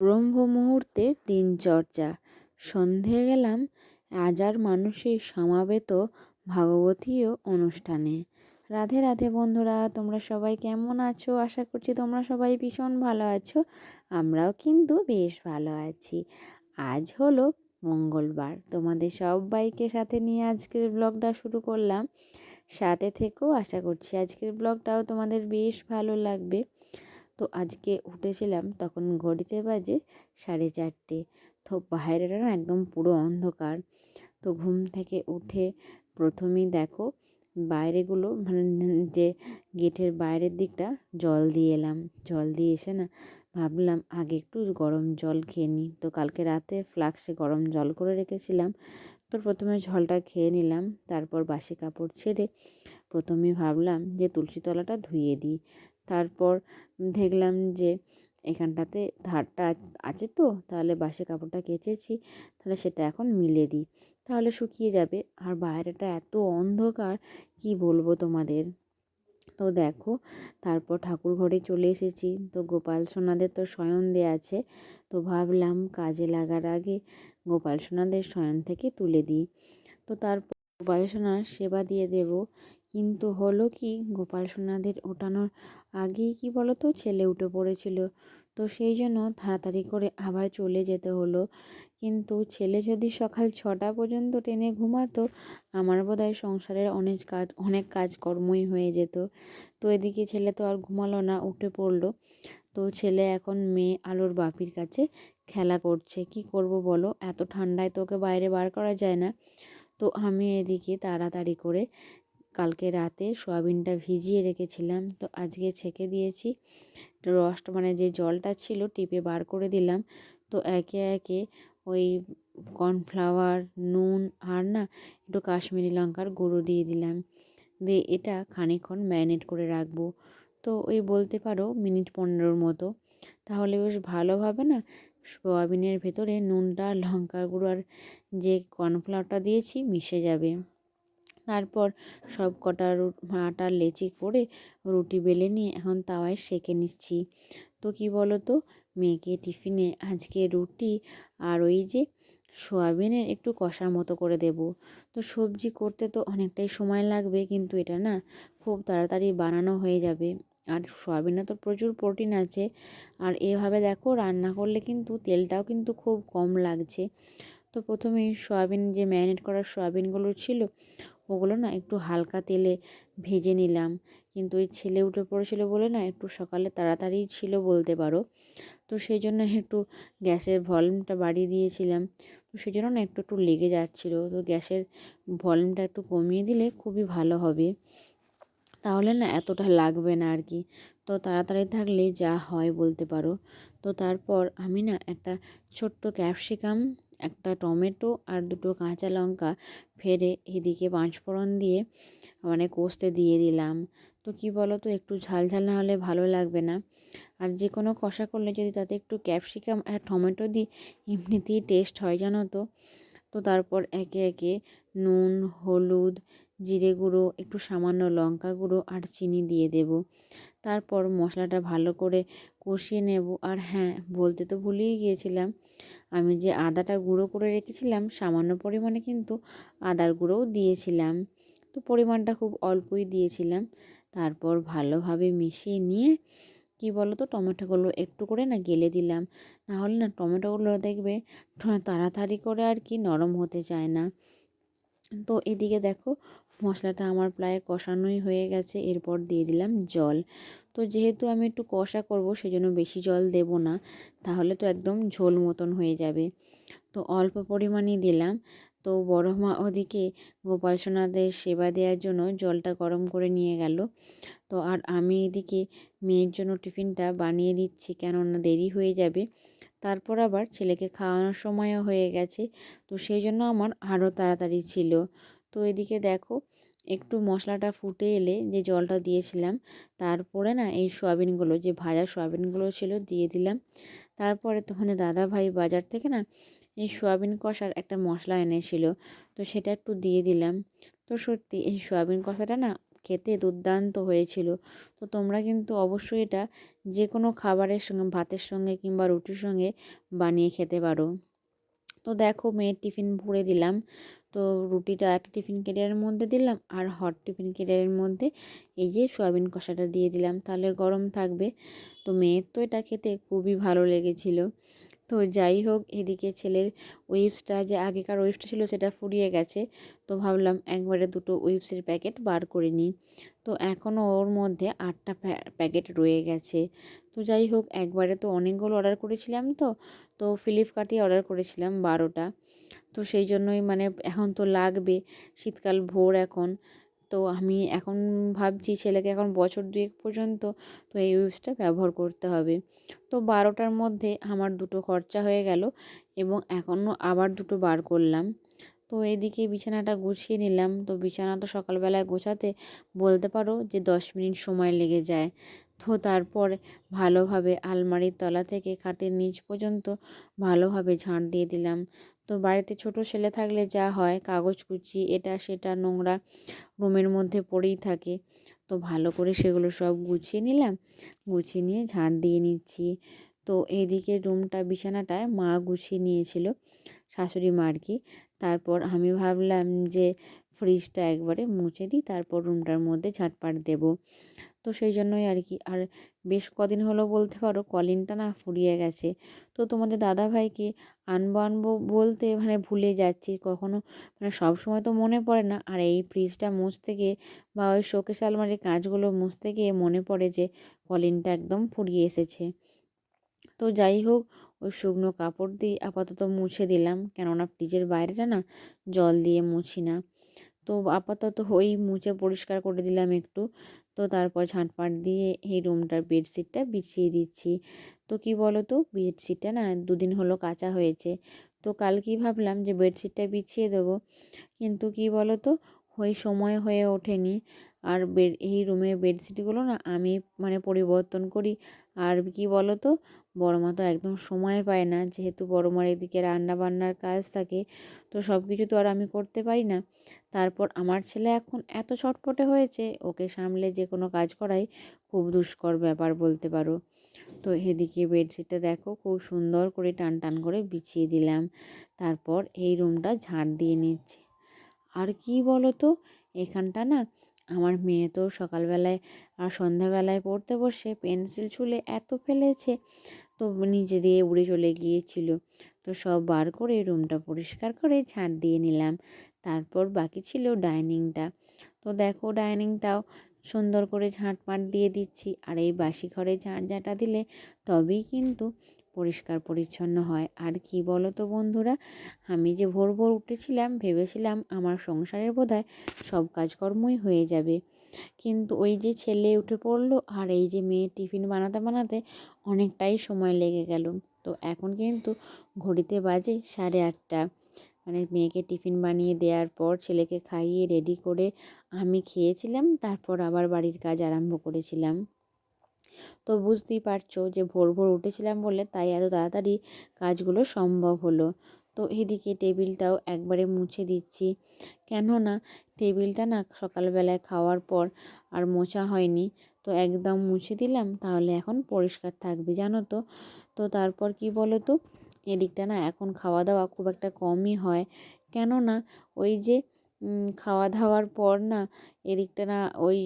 ব্রহ্ম মুহূর্তের দিনচর্চা সন্ধে গেলাম হাজার মানুষের সমাবেত ভাগবতীয় অনুষ্ঠানে। রাধে রাধে বন্ধুরা, তোমরা সবাই কেমন আছো? আশা করছি তোমরা সবাই ভীষণ ভালো আছো, আমরাও কিন্তু বেশ ভালো আছি। আজ হলো মঙ্গলবার। তোমাদের সবাইকে সাথে নিয়ে আজকের ব্লগটা শুরু করলাম। সাথে থেকেও আশা করছি আজকের ব্লগটাও তোমাদের বেশ ভালো লাগবে। তো আজকে উঠেছিলাম তখন ঘড়িতে বাজে সাড়ে চারটে। তো বাইরেটা না একদম পুরো অন্ধকার। তো ঘুম থেকে উঠে প্রথমেই দেখো বাইরেগুলো মানে যে গেটের বাইরের দিকটা জল দিয়ে এলাম। জল দিয়ে এসে না ভাবলাম আগে একটু গরম জল খেয়ে নিই। তো কালকে রাতে ফ্লাক্সে গরম জল করে রেখেছিলাম। তো প্রথমে জলটা খেয়ে নিলাম, তারপর বাসি কাপড় ছেড়ে প্রথমে ভাবলাম যে তুলসী তলাটা ধুয়ে দিই। তারপর দেখলাম যে এখানটাতে ধারটা আছে তো, তাহলে বাসি কাপড়টা কেচেছি, তাহলে সেটা এখন মিলে দিই। তাহলে শুকিয়ে যাবে। আর বাইরেটা এত অন্ধকার, কি বলব তোমাদের? তো দেখো, তারপর ঠাকুর ঘরে চলে এসেছি। তো গোপাল সোনাদের তো শয়ন দেওয়া আছে। তো ভাবলাম কাজে লাগার আগে গোপাল সোনাদের শয়ন থেকে তুলে দিই। তো তারপর গোপাল সোনার সেবা দিয়ে দেব। কিন্তু হলো কি, গোপাল সোনাদের ওঠানোর আগেই কি বলো তো ছেলে উঠে পড়েছিল। তো সেই জন্য তাড়াতাড়ি করে আবার চলে যেতে হলো। কিন্তু ছেলে যদি সকাল ছটা পর্যন্ত টেনে ঘুমাতো, আমার বোধহয় সংসারের অনেক কাজ, অনেক কাজকর্মই হয়ে যেত। তো এদিকে ছেলে তো আর ঘুমালো না, উঠে পড়ল। তো ছেলে এখন মেয়ে আলোর বাপির কাছে খেলা করছে। কি করব বলো, এত ঠান্ডায় তোকে বাইরে বার করা যায় না। তো আমি এদিকে তাড়াতাড়ি করে কালকে রাতে সোয়াবিনটা ভিজিয়ে রেখেছিলাম। তো আজকে ছেঁকে দিয়েছি। রসটা মানে যে জলটা ছিল টিপে বার করে দিলাম। তো একে একে ওই কর্নফ্লাওয়ার, নুন আর না একটু কাশ্মীরি লঙ্কার গুঁড়ো দিয়ে দিলাম। দিয়ে এটা খানিকক্ষণ ম্যারিনেট করে রাখব। তো ওই বলতে পারো মিনিট পনেরোর মতো। তাহলে বেশ ভালো হবে না? সোয়াবিনের ভেতরে নুনটা, লঙ্কার গুঁড়ো আর যে কর্নফ্লাওয়ারটা দিয়েছি মিশে যাবে। তারপর সব কটা আটার লেচি করে রুটি বেলে নিয়ে এখন তাওয়ায় সেঁকে নিচ্ছি। তো কি বলো তো মেয়েকে টিফিনে আজকে রুটি আর ওই যে সোয়াবিনের একটু কষার মতো করে দেব। তো সবজি করতে তো অনেকটাই সময় লাগবে কিন্তু এটা না খুব তাড়াতাড়ি বানানো হয়ে যাবে। আর সোয়াবিনে তো প্রচুর প্রোটিন আছে। আর এভাবে দেখো রান্না করলে কিন্তু তেলটাও কিন্তু খুব কম লাগছে। তো প্রথমেই সয়াবিন যে ম্যারিনেট করা সয়াবিনগুলো ছিল ওগুলো না একটু হালকা তেলে ভেজে নিলাম। কিন্তু ওই ছেলে উঠে পড়েছিল বলে না একটু সকালে তাড়াতাড়ি ছিল বলতে পারো। তো সেই জন্য একটু গ্যাসের ভলিউমটা বাড়িয়ে দিয়েছিলাম। তো সেই জন্য না একটু একটু লেগে যাচ্ছিল। তো গ্যাসের ভলিউমটা একটু কমিয়ে দিলে খুবই ভালো হবে। তাহলে না এতটা লাগবে না আর কি। তো তাড়াতাড়ি থাকলে যা হয় বলতে পারো। তো তারপর আমি না একটা ছোট্ট ক্যাপসিকাম একটা টমেটো আর দুটো কাঁচা লঙ্কা ফেরে এদিকে পাঁচফোড়ন দিয়ে মানে কষতে দিয়ে দিলাম। তো কি বলো তো একটু ঝাল ঝাল না হলে ভালো লাগবে না। আর যে কোনো কষা করলে যদি তাতে একটু ক্যাপসিকাম আর টমেটো দিই, এমনিতেই টেস্ট হয় জানো তো। তো তারপর একে একে নুন, হলুদ, জিরে গুঁড়ো, একটু সামান্য লঙ্কা গুঁড়ো আর চিনি দিয়ে দেব। তারপর মশলাটা ভালো করে কষিয়ে নেব। আর হ্যাঁ বলতে তো ভুলেই গিয়েছিলাম, আমি যে আদাটা গুঁড়ো করে রেখেছিলাম, সামান্য পরিমাণে কিন্তু আদার গুঁড়োও দিয়েছিলাম। তো পরিমাণটা খুব অল্পই দিয়েছিলাম। তারপর ভালোভাবে মিশিয়ে নিয়ে, কি বলো তো টমেটোগুলো একটু করে না গেলে দিলাম। নাহলে না টমেটোগুলো দেখবে তাড়াতাড়ি করে আর কি নরম হতে চায় না। তো এদিকে দেখো মশলাটা আমার প্রায় কষানোই হয়ে গেছে, এরপর দিয়ে দিলাম জল। তো যেহেতু আমি একটু কষা করব, সেজন্য বেশি জল দেব না, তাহলে তো একদম ঝোল মতন হয়ে যাবে। তো অল্প পরিমাণেই দিলাম। তো বড় মা ওদিকে গোপাল সোনাদের সেবা দেওয়ার জন্য জলটা গরম করে নিয়ে গেল। তো আর আমি এদিকে মেয়ের জন্য টিফিনটা বানিয়ে দিচ্ছি, কেননা দেরি হয়ে যাবে। তারপর আবার ছেলেকে খাওয়ানোর সময়ও হয়ে গেছে, তো সেই জন্য আমার আরও তাড়াতাড়ি ছিল। তো এদিকে দেখো একটু মশলাটা ফুটে এলে যে জলটা দিয়েছিলাম, তারপরে না এই সোয়াবিনগুলো, যে ভাজা সোয়াবিনগুলো ছিল দিয়ে দিলাম। তারপরে তখন দাদা ভাই বাজার থেকে না এই সোয়াবিন কষার একটা মশলা এনেছিল, তো সেটা একটু দিয়ে দিলাম। তো সত্যি এই সোয়াবিন কষাটা না খেতে দুর্দান্ত হয়েছিল। তো তোমরা কিন্তু অবশ্যই এটা যে কোনো খাবারের সঙ্গে, ভাতের সঙ্গে কিংবা রুটির সঙ্গে বানিয়ে খেতে পারো। তো দেখো, মেয়ের টিফিন ভরে দিলাম। তো রুটিটা একটা টিফিন কেরিয়ারের মধ্যে দিলাম আর হট টিফিন কেরিয়ারের মধ্যে এই যে সয়াবিন কষাটা দিয়ে দিলাম। তাহলে গরম থাকবে। তো মেয়ের তো এটা খেতে খুবই ভালো লেগেছিলো। তো যাই হোক, এদিকে ছেলের ওয়েবসটা যে আগেকার ওয়েবসটা ছিল সেটা ফুরিয়ে গেছে। তো ভাবলাম একবারে দুটো ওয়েবসের প্যাকেট বার করে নিই। তো এখনও ওর মধ্যে আটটা প্যাকেট রয়ে গেছে। তো যাই হোক, একবারে তো অনেকগুলো অর্ডার করেছিলাম তো তো ফ্লিপকার্টে অর্ডার করেছিলাম বারোটা। তো সেই জন্যই মানে এখন তো লাগবে, শীতকাল ভোর এখন। তো আমি এখন ভাবছি ছেলেকে এখন বছর দুয়েক পর্যন্ত তো এই ইউজটা ব্যবহার করতে হবে। তো বারোটার মধ্যে আমার দুটো খরচা হয়ে গেল এবং এখনও আবার দুটো বার করলাম। তো এদিকে বিছানাটা গুছিয়ে নিলাম। তো বিছানা তো সকালবেলায় গোছাতে বলতে পারো যে দশ মিনিট সময় লেগে যায়। তো তারপর ভালোভাবে আলমারির তলা থেকে খাটের নিচ পর্যন্ত ভালোভাবে ঝাঁট দিয়ে দিলাম। তো বাড়িতে ছোট ছেলে থাকলে যা হয়, কাগজ, কুচি, এটা, সেটা, নোংরা রুমের মধ্যে পড়েই থাকে। তো ভালো করে সেগুলো সব গুছিয়ে নিলাম, গুছিয়ে নিয়ে ঝাঁট দিয়ে নিচ্ছি। তো এদিকে রুমটা, বিছানাটায় মা গুছিয়ে নিয়েছিল, শাশুড়ি মা আর কি। তারপর আমি ভাবলাম যে ফ্রিজটা একবারে মুছে দিই, তারপর রুমটার মধ্যে ঝাঁটপাট দেবো। তো সেই জন্যই আর কি। আর বেশ কদিন হলো বলতে পারো কলিনটা না ফুরিয়ে গেছে। তো তোমাদের দাদাভাইকে আনব আনব বলতে মানে ভুলে যাচ্ছি কখনো। মানে সব সময় তো মনে পড়ে না। আর এই ফ্রিজটা মুছতে গিয়ে বা ওই শোকেশ আলমারির কাজগুলো মুছতে গিয়ে মনে পড়ে যে কলিনটা একদম ফুরিয়ে এসেছে। তো যাই হোক, ওই শুকনো কাপড় দিয়ে আপাতত মুছে দিলাম। কেননা ফ্রিজের বাইরেটা না জল দিয়ে মুছি না। তো আপাতত ওই মুছে পরিষ্কার করে দিলাম একটু। তো তারপর ঝাঁটপাট দিয়ে এই রুমটার বেডশিটটা বিছিয়ে দিচ্ছি। তো কি বলো তো বেডশিটটা না দুদিন হলো কাঁচা হয়েছে। তো কাল কি ভাবলাম যে বেডশিটটা বিছিয়ে দেবো। কিন্তু কি বলো তো ওই সময় হয়ে ওঠেনি। আর বেড, এই রুমের বেডশিটগুলো না আমি মানে পরিবর্তন করি। আর কি বলো তো বড় মা তো একদম সময় পায় না। যেহেতু বড় মার এদিকে রান্না বান্নার কাজ থাকে, তো সব কিছু তো আর আমি করতে পারি না। তারপর আমার ছেলে এখন এত ছটপটে হয়েছে, ওকে সামলে যে কোনো কাজ করাই খুব দুষ্কর ব্যাপার বলতে পারো। তো এদিকে বেডশিটটা দেখো, খুব সুন্দর করে টান টান করে বিছিয়ে দিলাম। তারপর এই রুমটা ঝাঁট দিয়ে নিচ্ছে। আর কি বলো তো, এখানটা না আমার মেয়ে তো সকালবেলায় আর সন্ধ্যাবেলায় পড়তে বসে পেন্সিল ছুলে এত ফেলেছে, তো নিচে দিয়ে উড়ে চলে গিয়েছিল। তো সব বার করে রুমটা পরিষ্কার করে ঝাঁট দিয়ে নিলাম। তারপর বাকি ছিল ডাইনিংটা। তো দেখো ডাইনিংটাও সুন্দর করে ঝাঁটপাট দিয়ে দিচ্ছি। আর এই বাসি ঘরে ঝাঁট ঝাঁটা দিলে তবেই কিন্তু পরিষ্কার পরিচ্ছন্ন হয়। আর কি বলো তো বন্ধুরা, আমি যে ভোর ভোর উঠেছিলাম, ভেবেছিলাম আমার সংসারের বোধহয় সব কাজকর্মই হয়ে যাবে। কিন্তু ওই যে ছেলে উঠে পড়ল আর এই যে মেয়ে টিফিন বানাতে বানাতে অনেকটাই সময় লেগে গেল। তো এখন কিন্তু ঘড়িতে বাজে সাড়ে আটটা। মানে মেয়েকে টিফিন বানিয়ে দেওয়ার পর ছেলেকে খাইয়ে রেডি করে আমি খেয়েছিলাম, তারপর আবার বাড়ির কাজ আরম্ভ করেছিলাম। তো বুঝতেই পারছ যে ভোর ভোর উঠেছিলাম বলে তাই এত তাড়াতাড়ি কাজগুলো সম্ভব হলো। তো এদিকে টেবিলটাও একবারে মুছে দিচ্ছি। কেননা টেবিলটা না সকালবেলায় খাওয়ার পর আর মোছা হয়নি। তো একদম মুছে দিলাম, তাহলে এখন পরিষ্কার থাকবে, জানো তো। তো তারপর কি বলো তো এদিকটা না এখন খাওয়া দাওয়া খুব একটা কমই হয়। কেননা ওই যে খাওয়া দাওয়ার পর না এদিকটা না ওই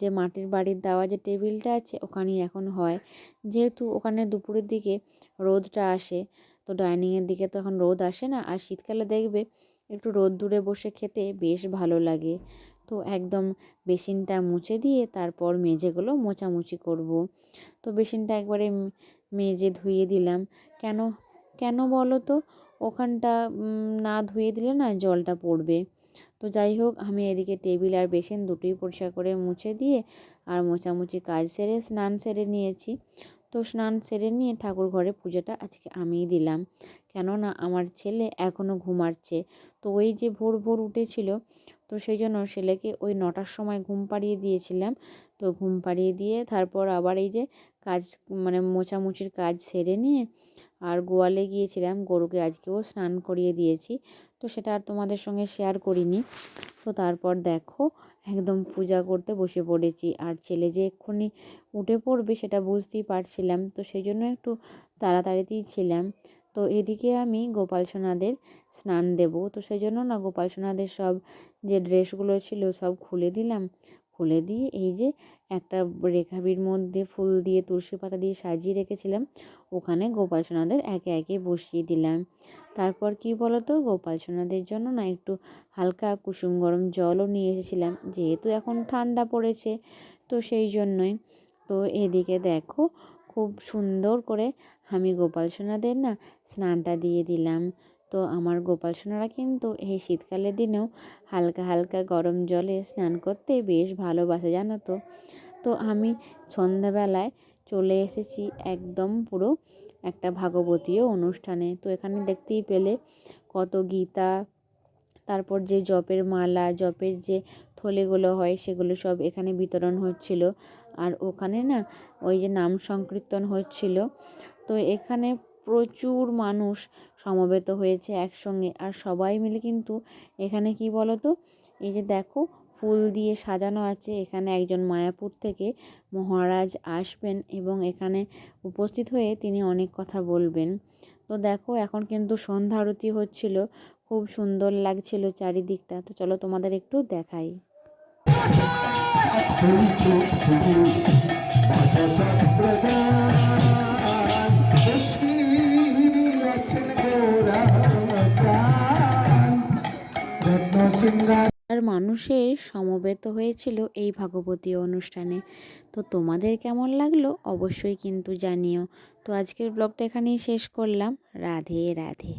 যে মাটির বাড়ির দেওয়া যে টেবিলটা আছে, ওখানেই এখন হয়। যেহেতু ওখানে দুপুরের দিকে রোদটা আসে, তো ডাইনিংয়ের দিকে তো এখন রোদ আসে না। আর শীতকালে দেখবে একটু রোদ দূরে বসে খেতে বেশ ভালো লাগে। তো একদম বেসিনটা মুছে দিয়ে তারপর মেঝেগুলো মোছামুছি করব। তো বেসিনটা একবারে মেজে ধুয়ে দিলাম। কেন কেন বলো তো? ওখানটা না ধুয়ে দিলে না জলটা পড়বে। তো যাই হোক, আমি এদিকে টেবিল আর বেসিন দুটোই পরিষ্কার করে মুছে দিয়ে আর মোছামুছি কাজ সেরে স্নান সেরে নিয়েছি। তো স্নান সেরে নিয়ে ঠাকুর ঘরে পুজোটা আজকে আমিই দিলাম। কেননা আমার ছেলে এখনও ঘুমাচ্ছে। তো ওই যে ভোর ভোর উঠেছিল, তো সেই জন্য ছেলেকে ওই নটার সময় ঘুম পাড়িয়ে দিয়েছিলাম। তো ঘুম পাড়িয়ে দিয়ে তারপর আবার এই যে কাজ মানে মোছামুছির কাজ সেরে নিয়ে আর গোয়ালে গিয়েছিলাম, গরুকে আজকেও স্নান করিয়ে দিয়েছি। তো সেটা আর তোমাদের সঙ্গে শেয়ার করিনি। তো তারপর দেখো, একদম পূজা করতে বসে পড়েছি। আর ছেলে যে এক্ষুনি উঠে পড়বে সেটা বুঝতেই পারছিলাম। তো সেই জন্য একটু তাড়াতাড়িতেই ছিলাম। তো এদিকে আমি গোপাল সোনাদের স্নান দেব। তো সেই জন্য না গোপাল সোনাদের সব যে ড্রেসগুলো ছিল সব খুলে দিলাম। খুলে দিয়ে এই যে একটা রেখাবির মধ্যে ফুল দিয়ে তুলসী পাতা দিয়ে সাজিয়ে রেখেছিলাম, ওখানে গোপাল সোনাদের একে একে বসিয়ে দিলাম। তারপর কি বলো তো গোপাল সোনাদের জন্য না একটু হালকা কুসুম গরম জলও নিয়ে এসেছিলাম, যেহেতু এখন ঠান্ডা পড়েছে, তো সেই জন্যই। তো এদিকে দেখো, খুব সুন্দর করে আমি গোপাল সোনাদের না স্নানটা দিয়ে দিলাম। তো আমার গোপাল সোনারা কিন্তু এই শীতকালের দিনেও হালকা হালকা গরম জলে স্নান করতে বেশ ভালোবাসে, জানো তো। তো আমি সন্ধ্যাবেলায় চলে এসেছি একদম পুরো একটা ভাগবতীয় অনুষ্ঠানে। তো এখানে দেখতেই পেলে কত গীতা, তারপর যে জপের মালা, জপের যে থলেগুলো হয় সেগুলো সব এখানে বিতরণ হচ্ছিল। আর ওখানে না ওই যে নাম সংকীর্তন হচ্ছিল। তো এখানে প্রচুর মানুষ সমবেত হয়েছে একসঙ্গে। আর সবাই মিলে কিন্তু এখানে কি বলো তো এই যে দেখো, ফুল দিয়ে সাজানো আছে। এখানে একজন মায়াপুর থেকে মহারাজ আসবেন এবং এখানে উপস্থিত হয়ে তিনি অনেক কথা বলবেন। তো দেখো, এখন কিন্তু সন্ধ্যা আরতি হচ্ছিল। খুব সুন্দর লাগছিল চারিদিকটা। তো চলো তোমাদের একটু দেখাই। সমবেত হয়েছিল এই ভাগবতী অনুষ্ঠানে। তো তোমাদের কেমন লাগল অবশ্যই কিন্তু জানিও। তো আজকের ব্লগটা এখানেই শেষ করলাম। রাধে রাধে।